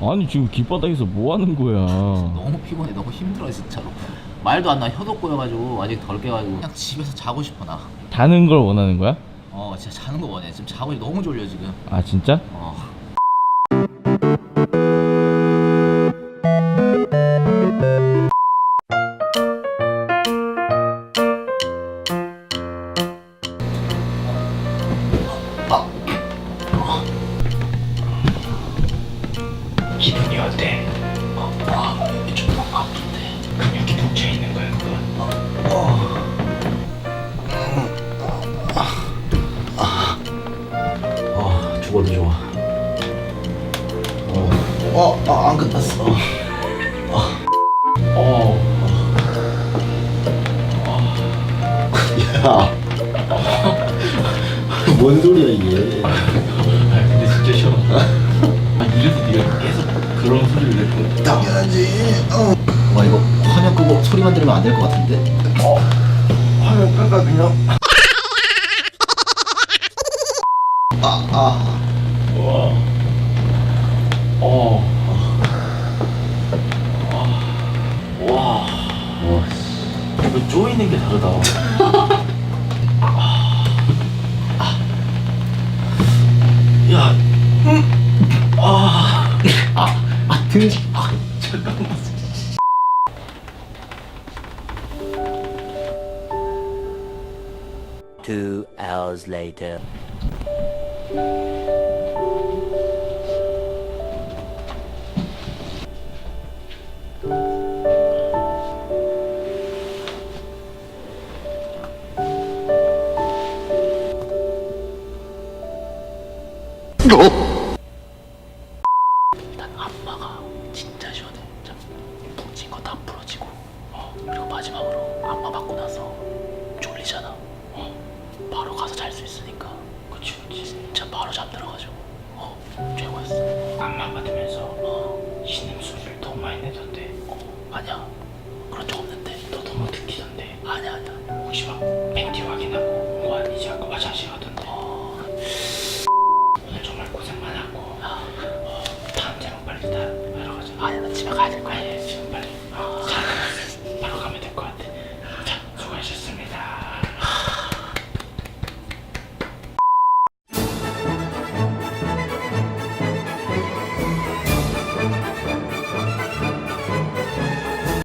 아니 지금 길바닥에서 뭐 하는 거야? 너무 피곤해. 너무 힘들어 진짜로. 말도 안 나 혀도 꼬여가지고 아직 덜 깨가지고 그냥 집에서 자고 싶어 나어 자는 걸 원하는 거야? 진짜 자는 거 원해. 지금 자고 있- 너무 졸려 지금. 아 진짜? 어 기분이 어때? 어, 아, 좀 아픈데 근육이 뭉쳐 있는 거야 그건. 어, 죽어도 좋아. 어, 어, 아, 안 끝났어. 어. 야, 뭔 소리야 이게? 당연하지. 어. 와 이거 화면 끄고 소리만 들으면 안 될 것 같은데? 화면 끈가 그냥. 아, 아. 와. 어. 와. 와, 이거 쪼이는 게 다르다. 야, 아, 등. 아, 잠깐만. Two hours later. 일단 진짜 시원해. 진짜 뭉친 거다 풀어지고. 어, 그리고 마지막으로 안마 받고 나서 바로 가서 잘 수 있으니까. 그치 그치. 진짜 바로 잠들어가지고. 어 최고였어. 암만 받으면서? 어. 신음소리를 너무 많이 내던데? 어 아니야. 그런 적 없는데. 너 너무 듣기던데? 아니야 아니야. 혹시 막 팬티 확인하고 뭐 아니지 아까 화장실 가던데? 어. 오늘 정말 고생 많았고. 아. 어 다음 제목 빨리 기다려 가자. 아니야 나 집에 가야 될 거야